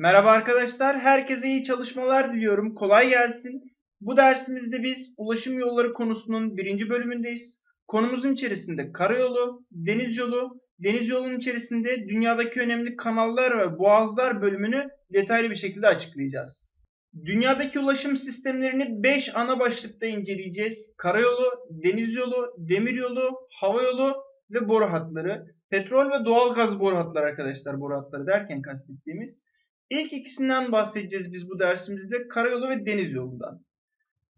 Merhaba arkadaşlar, herkese iyi çalışmalar diliyorum. Kolay gelsin. Bu dersimizde biz ulaşım yolları konusunun birinci bölümündeyiz. Konumuzun içerisinde karayolu, deniz yolu, deniz yolunun içerisinde dünyadaki önemli kanallar ve boğazlar bölümünü detaylı bir şekilde açıklayacağız. Dünyadaki ulaşım sistemlerini 5 ana başlıkta inceleyeceğiz. Karayolu, deniz yolu, demir yolu, hava yolu ve boru hatları. Petrol ve doğal gaz boru hatları arkadaşlar boru hatları derken kastettiğimiz. İlk ikisinden bahsedeceğiz biz bu dersimizde. Karayolu ve deniz yolundan.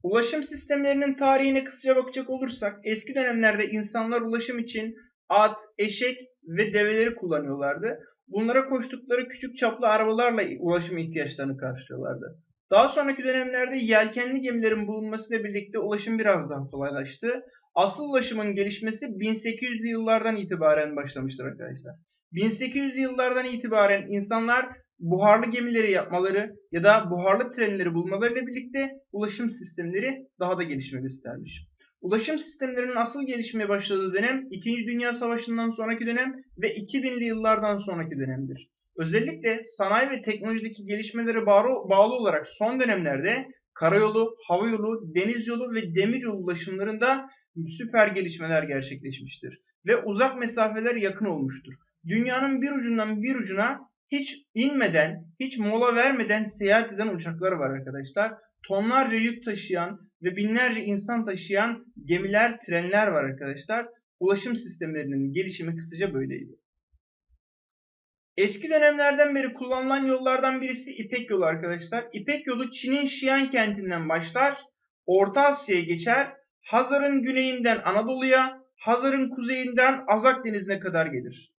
Ulaşım sistemlerinin tarihine kısaca bakacak olursak eski dönemlerde insanlar ulaşım için at, eşek ve develeri kullanıyorlardı. Bunlara koştukları küçük çaplı arabalarla ulaşım ihtiyaçlarını karşılıyorlardı. Daha sonraki dönemlerde yelkenli gemilerin bulunmasıyla birlikte ulaşım biraz daha kolaylaştı. Asıl ulaşımın gelişmesi 1800'lü yıllardan itibaren başlamıştır arkadaşlar. 1800'lü yıllardan itibaren insanlar buharlı gemileri yapmaları ya da buharlı trenleri bulmalarıyla birlikte ulaşım sistemleri daha da gelişme göstermiş. Ulaşım sistemlerinin asıl gelişmeye başladığı dönem 2. Dünya Savaşı'ndan sonraki dönem ve 2000'li yıllardan sonraki dönemdir. Özellikle sanayi ve teknolojideki gelişmelere bağlı, olarak son dönemlerde karayolu, hava yolu, deniz yolu ve demir yolu ulaşımlarında süper gelişmeler gerçekleşmiştir. Ve uzak mesafeler yakın olmuştur. Dünyanın bir ucundan bir ucuna hiç inmeden, hiç mola vermeden seyahat eden uçaklar var arkadaşlar. Tonlarca yük taşıyan ve binlerce insan taşıyan gemiler, trenler var arkadaşlar. Ulaşım sistemlerinin gelişimi kısaca böyleydi. Eski dönemlerden beri kullanılan yollardan birisi İpek yolu arkadaşlar. İpek yolu Çin'in Şiyan kentinden başlar, Orta Asya'ya geçer, Hazar'ın güneyinden Anadolu'ya, Hazar'ın kuzeyinden Azak Denizi'ne kadar gelir.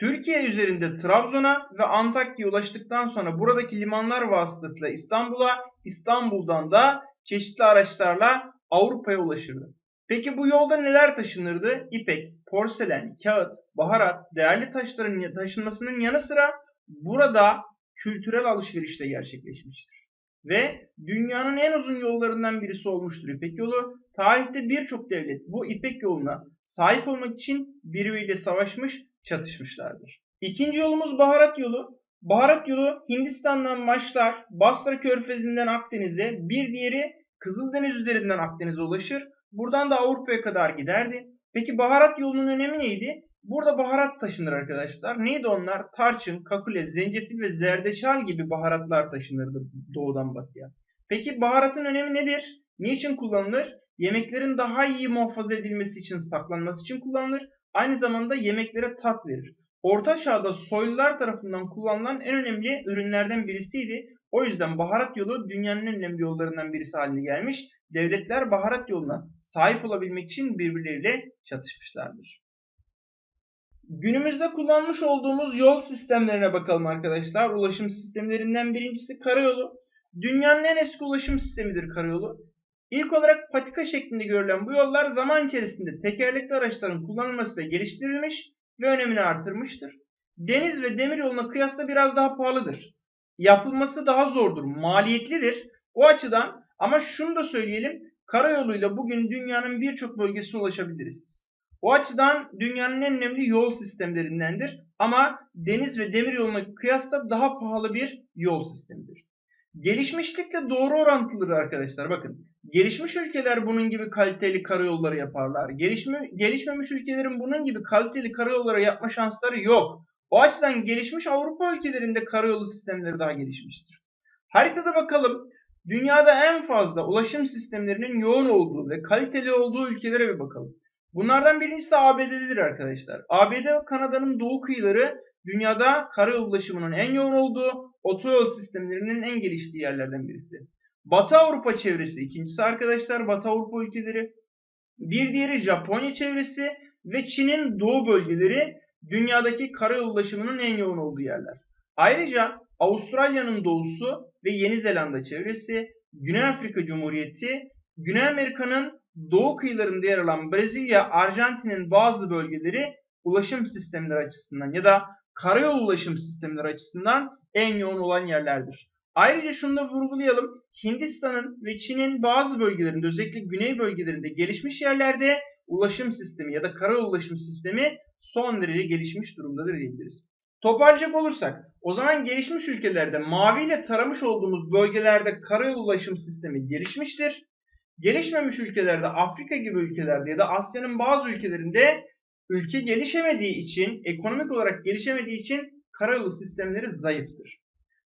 Türkiye üzerinde Trabzon'a ve Antakya'ya ulaştıktan sonra buradaki limanlar vasıtasıyla İstanbul'a, İstanbul'dan da çeşitli araçlarla Avrupa'ya ulaşırdı. Peki bu yolda neler taşınırdı? İpek, porselen, kağıt, baharat, değerli taşların taşınmasının yanı sıra burada kültürel alışveriş de gerçekleşmiştir. Ve dünyanın en uzun yollarından birisi olmuştur İpek yolu. Tarihte birçok devlet bu İpek yoluna sahip olmak için birbiriyle savaşmış çatışmışlardır. İkinci yolumuz baharat yolu. Baharat yolu Hindistan'dan başlar, Basra Körfezi'nden Akdeniz'e, bir diğeri Kızıldeniz üzerinden Akdeniz'e ulaşır. Buradan da Avrupa'ya kadar giderdi. Peki baharat yolunun önemi neydi? Burada baharat taşınır arkadaşlar. Neydi onlar? Tarçın, kakule, zencefil ve zerdeçal gibi baharatlar taşınırdı doğudan batıya. Peki baharatın önemi nedir? Niçin kullanılır? Yemeklerin daha iyi muhafaza edilmesi için, saklanması için kullanılır. Aynı zamanda yemeklere tat verir. Orta Çağ'da soylular tarafından kullanılan en önemli ürünlerden birisiydi. O yüzden baharat yolu dünyanın en önemli yollarından birisi haline gelmiş. Devletler baharat yoluna sahip olabilmek için birbirleriyle çatışmışlardır. Günümüzde kullanmış olduğumuz yol sistemlerine bakalım arkadaşlar. Ulaşım sistemlerinden birincisi karayolu. Dünyanın en eski ulaşım sistemidir karayolu. İlk olarak patika şeklinde görülen bu yollar zaman içerisinde tekerlekli araçların kullanılmasıyla geliştirilmiş ve önemini artırmıştır. Deniz ve demir yoluna kıyasla biraz daha pahalıdır. Yapılması daha zordur, maliyetlidir. O açıdan ama şunu da söyleyelim, karayoluyla bugün dünyanın birçok bölgesine ulaşabiliriz. O açıdan dünyanın en önemli yol sistemlerindendir ama deniz ve demir yoluna kıyasla daha pahalı bir yol sistemidir. Gelişmişlikle doğru orantılıdır arkadaşlar. Bakın gelişmiş ülkeler bunun gibi kaliteli karayolları yaparlar. Gelişme, gelişmemiş ülkelerin bunun gibi kaliteli karayolları yapma şansları yok. O açıdan gelişmiş Avrupa ülkelerinde karayolu sistemleri daha gelişmiştir. Haritada bakalım. Dünyada en fazla ulaşım sistemlerinin yoğun olduğu ve kaliteli olduğu ülkelere bir bakalım. Bunlardan birincisi ABD'dedir arkadaşlar. ABD ve Kanada'nın doğu kıyıları dünyada karayol ulaşımının en yoğun olduğu, otoyol sistemlerinin en geliştiği yerlerden birisi. Batı Avrupa çevresi ikincisi arkadaşlar Batı Avrupa ülkeleri. Bir diğeri Japonya çevresi ve Çin'in doğu bölgeleri dünyadaki karayol ulaşımının en yoğun olduğu yerler. Ayrıca Avustralya'nın doğusu ve Yeni Zelanda çevresi, Güney Afrika Cumhuriyeti, Güney Amerika'nın doğu kıyılarında yer alan Brezilya, Arjantin'in bazı bölgeleri ulaşım sistemleri açısından ya da karayol ulaşım sistemleri açısından en yoğun olan yerlerdir. Ayrıca şunu da vurgulayalım. Hindistan'ın ve Çin'in bazı bölgelerinde özellikle güney bölgelerinde gelişmiş yerlerde ulaşım sistemi ya da karayol ulaşım sistemi son derece gelişmiş durumdadır diyebiliriz. Toparlayacak olursak o zaman gelişmiş ülkelerde maviyle taramış olduğumuz bölgelerde karayolu ulaşım sistemi gelişmiştir. Gelişmemiş ülkelerde Afrika gibi ülkelerde ya da Asya'nın bazı ülkelerinde ülke gelişemediği için, ekonomik olarak gelişemediği için karayolu sistemleri zayıftır.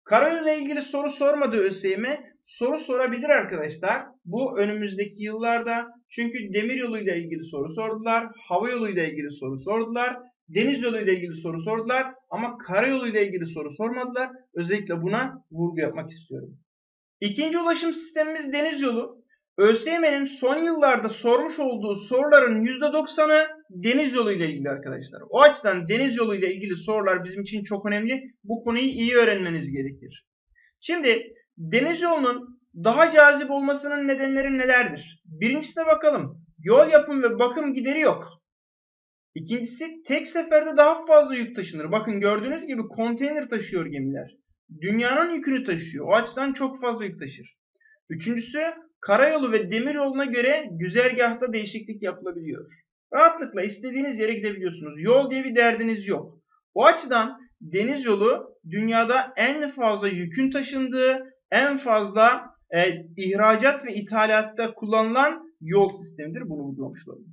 Karayolu ile ilgili soru sormadığı ÖSYM soru sorabilir arkadaşlar. Bu önümüzdeki yıllarda çünkü demir yoluyla ilgili soru sordular, hava yoluyla ilgili soru sordular, deniz yoluyla ilgili soru sordular ama karayoluyla ilgili soru sormadılar. Özellikle buna vurgu yapmak istiyorum. İkinci ulaşım sistemimiz deniz yolu. ÖSYM'nin son yıllarda sormuş olduğu soruların %90'ı deniz yolu ile ilgili arkadaşlar. O açıdan deniz yolu ile ilgili sorular bizim için çok önemli. Bu konuyu iyi öğrenmeniz gerekir. Şimdi deniz yolunun daha cazip olmasının nedenleri nelerdir? Birincisine bakalım. Yol yapım ve bakım gideri yok. İkincisi tek seferde daha fazla yük taşınır. Bakın gördüğünüz gibi konteyner taşıyor gemiler. Dünyanın yükünü taşıyor. O açıdan çok fazla yük taşır. Üçüncüsü karayolu ve demiryoluna göre güzergahta değişiklik yapılabiliyor. Rahatlıkla istediğiniz yere gidebiliyorsunuz. Yol diye bir derdiniz yok. O açıdan deniz yolu dünyada en fazla yükün taşındığı, en fazla e, ihracat ve ithalatta kullanılan yol sistemidir. Bunu olalım.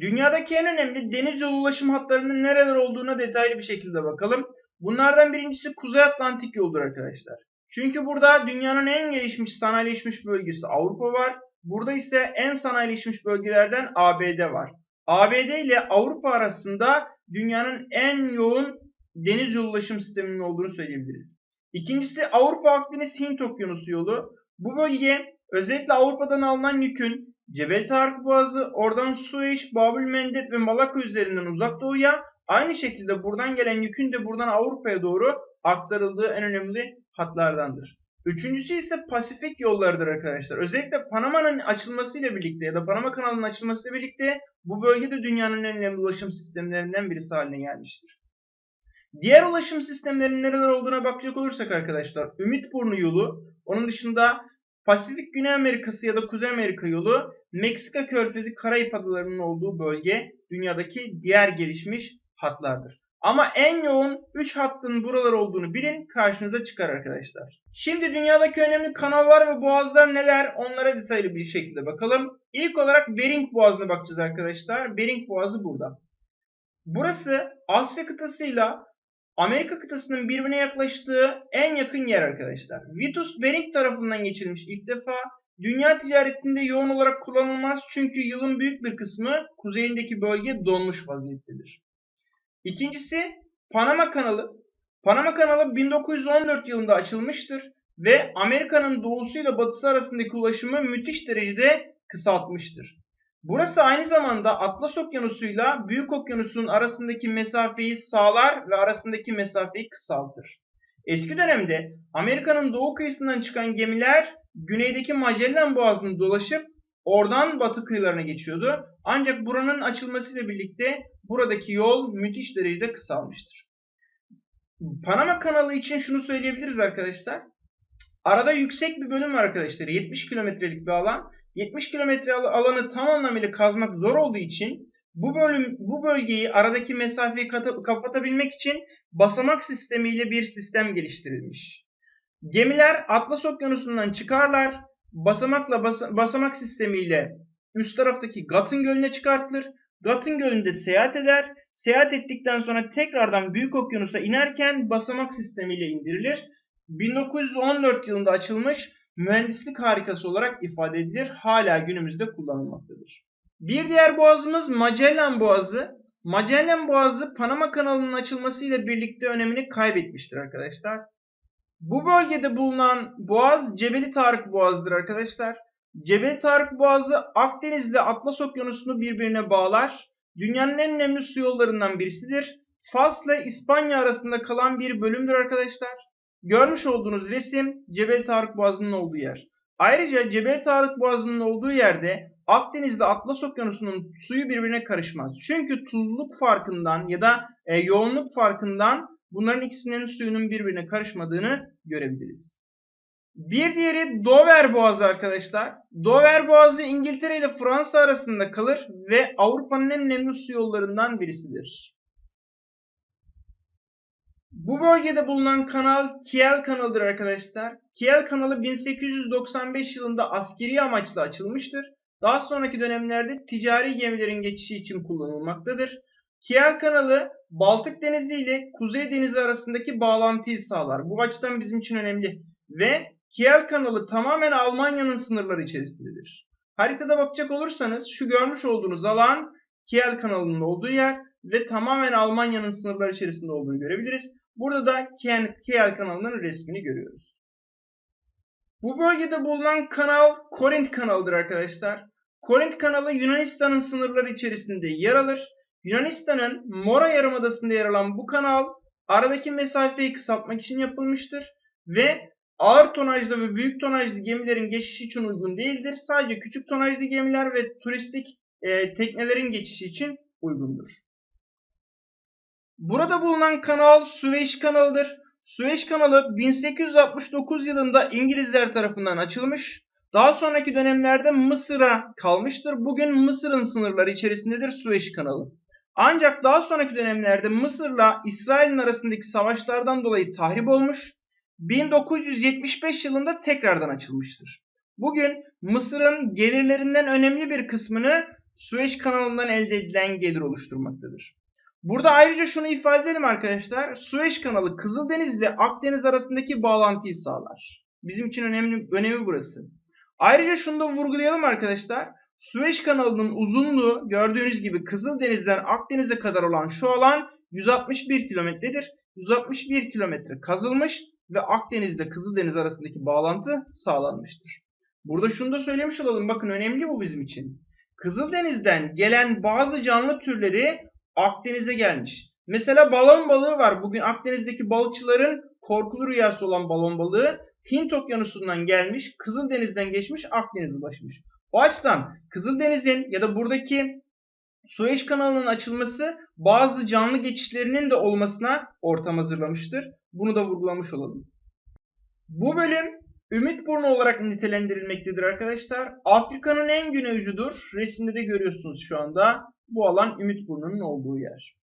Dünyadaki en önemli deniz yolu ulaşım hatlarının nereler olduğuna detaylı bir şekilde bakalım. Bunlardan birincisi Kuzey Atlantik yoludur arkadaşlar. Çünkü burada dünyanın en gelişmiş sanayileşmiş bölgesi Avrupa var. Burada ise en sanayileşmiş bölgelerden ABD var. ABD ile Avrupa arasında dünyanın en yoğun deniz yolu ulaşım sisteminin olduğunu söyleyebiliriz. İkincisi Avrupa Akdeniz Hint Okyanusu yolu. Bu bölge özellikle Avrupa'dan alınan yükün Cebel Tarık Boğazı, oradan Sueş, Babül Mendeb ve Malakka üzerinden uzak doğuya, aynı şekilde buradan gelen yükün de buradan Avrupa'ya doğru aktarıldığı en önemli hatlardandır. Üçüncüsü ise Pasifik yollarıdır arkadaşlar. Özellikle Panama'nın açılmasıyla birlikte ya da Panama kanalının açılmasıyla birlikte bu bölgede dünyanın en önemli ulaşım sistemlerinden birisi haline gelmiştir. Diğer ulaşım sistemlerinin nereler olduğuna bakacak olursak arkadaşlar Ümitburnu yolu, onun dışında Pasifik Güney Amerikası ya da Kuzey Amerika yolu, Meksika Körfezi Karayip Adaları'nın olduğu bölge dünyadaki diğer gelişmiş hatlardır. Ama en yoğun 3 hattın buralar olduğunu bilin karşınıza çıkar arkadaşlar. Şimdi dünyadaki önemli kanallar ve boğazlar neler onlara detaylı bir şekilde bakalım. İlk olarak Bering Boğazı'na bakacağız arkadaşlar. Bering Boğazı burada. Burası Asya kıtasıyla Amerika kıtasının birbirine yaklaştığı en yakın yer arkadaşlar. Vitus Bering tarafından geçirilmiş ilk defa. Dünya ticaretinde yoğun olarak kullanılmaz çünkü yılın büyük bir kısmı kuzeyindeki bölge donmuş vaziyettedir. İkincisi Panama Kanalı. Panama Kanalı 1914 yılında açılmıştır ve Amerika'nın doğusuyla batısı arasındaki ulaşımı müthiş derecede kısaltmıştır. Burası aynı zamanda Atlas Okyanusu'yla Büyük Okyanus'un arasındaki mesafeyi sağlar ve arasındaki mesafeyi kısaltır. Eski dönemde Amerika'nın doğu kıyısından çıkan gemiler güneydeki Magellan Boğazı'nı dolaşıp oradan batı kıyılarına geçiyordu. Ancak buranın açılmasıyla birlikte buradaki yol müthiş derecede kısalmıştır. Panama kanalı için şunu söyleyebiliriz arkadaşlar. Arada yüksek bir bölüm var arkadaşlar. 70 kilometrelik bir alan. 70 kilometre alanı tam anlamıyla kazmak zor olduğu için bu bölüm bu bölgeyi aradaki mesafeyi kapatabilmek için basamak sistemiyle bir sistem geliştirilmiş. Gemiler Atlas Okyanusu'ndan çıkarlar. Basamakla basa, basamak sistemiyle üst taraftaki Gatın Gölü'ne çıkartılır. Gatın Gölü'nde seyahat eder. Seyahat ettikten sonra tekrardan Büyük Okyanus'a inerken basamak sistemiyle indirilir. 1914 yılında açılmış mühendislik harikası olarak ifade edilir. Hala günümüzde kullanılmaktadır. Bir diğer boğazımız Magellan Boğazı. Magellan Boğazı Panama kanalının açılmasıyla birlikte önemini kaybetmiştir arkadaşlar. Bu bölgede bulunan boğaz Cebeli Tarık Boğazı'dır arkadaşlar. Cebeli Tarık Boğazı Akdeniz ile Atlas Okyanusu'nu birbirine bağlar. Dünyanın en önemli su yollarından birisidir. Fas ile İspanya arasında kalan bir bölümdür arkadaşlar. Görmüş olduğunuz resim Cebel Tarık Boğazı'nın olduğu yer. Ayrıca Cebel Tarık Boğazı'nın olduğu yerde Akdeniz'de Atlas Okyanusu'nun suyu birbirine karışmaz. Çünkü tuzluk farkından ya da e, yoğunluk farkından bunların ikisinin suyunun birbirine karışmadığını görebiliriz. Bir diğeri Dover Boğazı arkadaşlar. Dover Boğazı İngiltere ile Fransa arasında kalır ve Avrupa'nın en önemli su yollarından birisidir. Bu bölgede bulunan kanal Kiel kanalıdır arkadaşlar. Kiel kanalı 1895 yılında askeri amaçla açılmıştır. Daha sonraki dönemlerde ticari gemilerin geçişi için kullanılmaktadır. Kiel kanalı Baltık Denizi ile Kuzey Denizi arasındaki bağlantıyı sağlar. Bu açıdan bizim için önemli. Ve Kiel kanalı tamamen Almanya'nın sınırları içerisindedir. Haritada bakacak olursanız şu görmüş olduğunuz alan Kiel kanalının olduğu yer ve tamamen Almanya'nın sınırları içerisinde olduğunu görebiliriz. Burada da Kiel kanalının resmini görüyoruz. Bu bölgede bulunan kanal Korint kanalıdır arkadaşlar. Korint kanalı Yunanistan'ın sınırları içerisinde yer alır. Yunanistan'ın Mora Yarımadası'nda yer alan bu kanal aradaki mesafeyi kısaltmak için yapılmıştır ve ağır tonajlı ve büyük tonajlı gemilerin geçişi için uygun değildir. Sadece küçük tonajlı gemiler ve turistik e, teknelerin geçişi için uygundur. Burada bulunan kanal Süveyş kanalıdır. Süveyş kanalı 1869 yılında İngilizler tarafından açılmış. Daha sonraki dönemlerde Mısır'a kalmıştır. Bugün Mısır'ın sınırları içerisindedir Süveyş kanalı. Ancak daha sonraki dönemlerde Mısır'la İsrail'in arasındaki savaşlardan dolayı tahrip olmuş. 1975 yılında tekrardan açılmıştır. Bugün Mısır'ın gelirlerinden önemli bir kısmını Süveyş kanalından elde edilen gelir oluşturmaktadır. Burada ayrıca şunu ifade edelim arkadaşlar. Süveyş kanalı Kızıldeniz ile Akdeniz arasındaki bağlantıyı sağlar. Bizim için önemli önemi burası. Ayrıca şunu da vurgulayalım arkadaşlar. Süveyş kanalının uzunluğu gördüğünüz gibi Kızıldeniz'den Akdeniz'e kadar olan şu alan 161 kilometredir. 161 kilometre kazılmış ve Akdeniz ile Kızıldeniz arasındaki bağlantı sağlanmıştır. Burada şunu da söylemiş olalım. Bakın önemli bu bizim için. Kızıldeniz'den gelen bazı canlı türleri Akdeniz'e gelmiş. Mesela balon balığı var. Bugün Akdeniz'deki balıkçıların korkulu rüyası olan balon balığı Hint okyanusundan gelmiş, Kızıldeniz'den geçmiş, Akdeniz'e ulaşmış. O açıdan Kızıldeniz'in ya da buradaki Sueş kanalının açılması bazı canlı geçişlerinin de olmasına ortam hazırlamıştır. Bunu da vurgulamış olalım. Bu bölüm Ümit Burnu olarak nitelendirilmektedir arkadaşlar. Afrika'nın en güney ucudur. Resimde de görüyorsunuz şu anda. Bu alan Ümit Burnu'nun olduğu yer.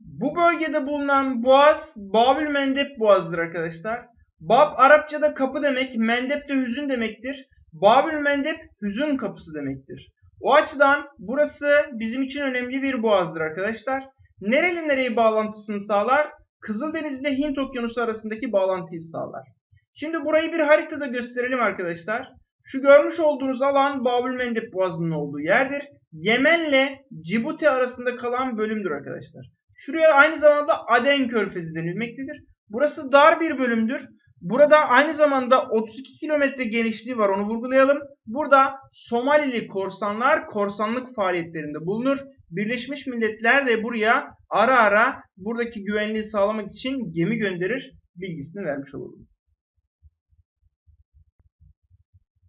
Bu bölgede bulunan boğaz Babül Mendep boğazıdır arkadaşlar. Bab Arapçada kapı demek, Mendep de hüzün demektir. Babül Mendep hüzün kapısı demektir. O açıdan burası bizim için önemli bir boğazdır arkadaşlar. Nereli nereyi bağlantısını sağlar? Kızıldeniz ile Hint Okyanusu arasındaki bağlantıyı sağlar. Şimdi burayı bir haritada gösterelim arkadaşlar. Şu görmüş olduğunuz alan Babül Mendeb Boğazı'nın olduğu yerdir. Yemen'le Cibuti arasında kalan bölümdür arkadaşlar. Şuraya aynı zamanda Aden Körfezi denilmektedir. Burası dar bir bölümdür. Burada aynı zamanda 32 kilometre genişliği var onu vurgulayalım. Burada Somalili korsanlar korsanlık faaliyetlerinde bulunur. Birleşmiş Milletler de buraya ara ara buradaki güvenliği sağlamak için gemi gönderir bilgisini vermiş olalım.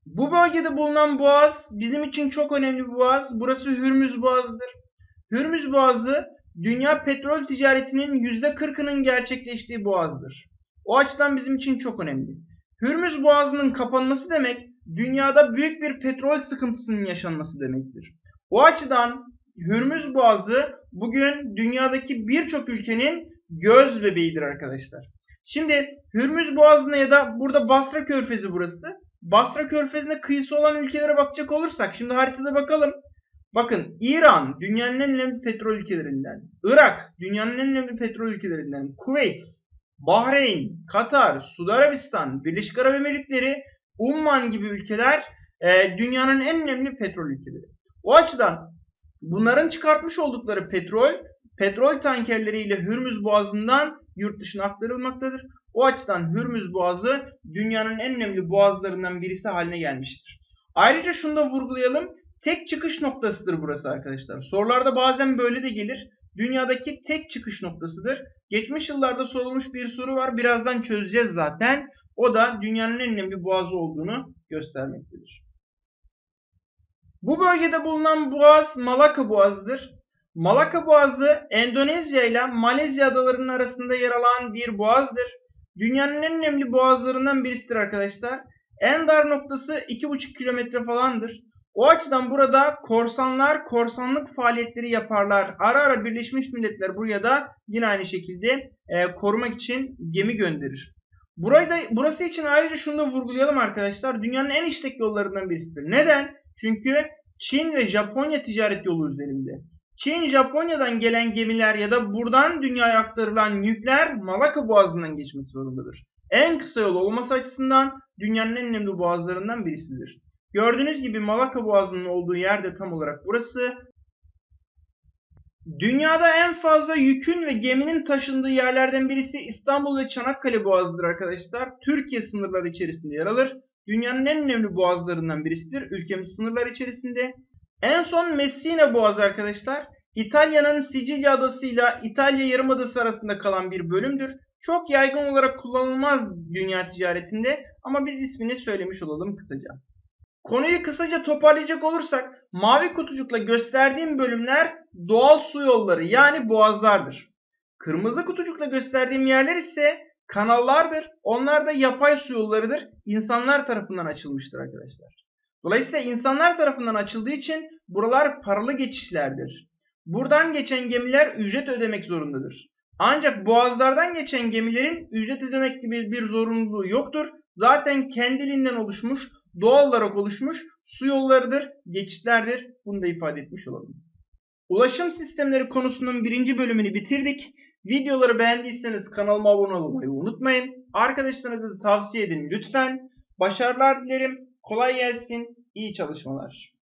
Bu bölgede bulunan boğaz bizim için çok önemli bir boğaz. Burası Hürmüz Boğazı'dır. Hürmüz Boğazı dünya petrol ticaretinin %40'ının gerçekleştiği boğazdır. O açıdan bizim için çok önemli. Hürmüz Boğazı'nın kapanması demek dünyada büyük bir petrol sıkıntısının yaşanması demektir. O açıdan Hürmüz Boğazı bugün dünyadaki birçok ülkenin göz bebeğidir arkadaşlar. Şimdi Hürmüz Boğazı'na ya da burada Basra Körfezi burası. Basra Körfezi'ne kıyısı olan ülkelere bakacak olursak şimdi haritada bakalım. Bakın İran dünyanın en önemli petrol ülkelerinden. Irak dünyanın en önemli petrol ülkelerinden. Kuveyt, Bahreyn, Katar, Suudi Arabistan, Birleşik Arap Emirlikleri, Umman gibi ülkeler e, dünyanın en önemli petrol ülkeleri. O açıdan bunların çıkartmış oldukları petrol, petrol tankerleriyle Hürmüz Boğazı'ndan yurt dışına aktarılmaktadır. O açıdan Hürmüz Boğazı dünyanın en önemli boğazlarından birisi haline gelmiştir. Ayrıca şunu da vurgulayalım. Tek çıkış noktasıdır burası arkadaşlar. Sorularda bazen böyle de gelir. Dünyadaki tek çıkış noktasıdır. Geçmiş yıllarda sorulmuş bir soru var. Birazdan çözeceğiz zaten. O da dünyanın en önemli boğazı olduğunu göstermektedir. Bu bölgede bulunan boğaz Malaka Boğazı'dır. Malaka Boğazı Endonezya ile Malezya adalarının arasında yer alan bir boğazdır. Dünyanın en önemli boğazlarından birisidir arkadaşlar. En dar noktası 2,5 kilometre falandır. O açıdan burada korsanlar korsanlık faaliyetleri yaparlar. Ara ara Birleşmiş Milletler buraya da yine aynı şekilde e, korumak için gemi gönderir. Burayı da, burası için ayrıca şunu da vurgulayalım arkadaşlar. Dünyanın en işlek yollarından birisidir. Neden? Çünkü Çin ve Japonya ticaret yolu üzerinde. Çin, Japonya'dan gelen gemiler ya da buradan dünyaya aktarılan yükler Malaka Boğazı'ndan geçmek zorundadır. En kısa yol olması açısından dünyanın en önemli boğazlarından birisidir. Gördüğünüz gibi Malaka Boğazı'nın olduğu yerde tam olarak burası. Dünyada en fazla yükün ve geminin taşındığı yerlerden birisi İstanbul ve Çanakkale Boğazı'dır arkadaşlar. Türkiye sınırları içerisinde yer alır. Dünyanın en önemli boğazlarından birisidir. Ülkemiz sınırlar içerisinde. En son Messina Boğazı arkadaşlar. İtalya'nın Sicilya adasıyla İtalya Yarımadası arasında kalan bir bölümdür. Çok yaygın olarak kullanılmaz dünya ticaretinde ama biz ismini söylemiş olalım kısaca. Konuyu kısaca toparlayacak olursak mavi kutucukla gösterdiğim bölümler doğal su yolları yani boğazlardır. Kırmızı kutucukla gösterdiğim yerler ise kanallardır. Onlar da yapay su yollarıdır. İnsanlar tarafından açılmıştır arkadaşlar. Dolayısıyla insanlar tarafından açıldığı için buralar paralı geçişlerdir. Buradan geçen gemiler ücret ödemek zorundadır. Ancak boğazlardan geçen gemilerin ücret ödemek gibi bir zorunluluğu yoktur. Zaten kendiliğinden oluşmuş, doğal olarak oluşmuş su yollarıdır, geçitlerdir. Bunu da ifade etmiş olalım. Ulaşım sistemleri konusunun birinci bölümünü bitirdik. Videoları beğendiyseniz kanalıma abone olmayı unutmayın. Arkadaşlarınıza da tavsiye edin lütfen. Başarılar dilerim. Kolay gelsin. İyi çalışmalar.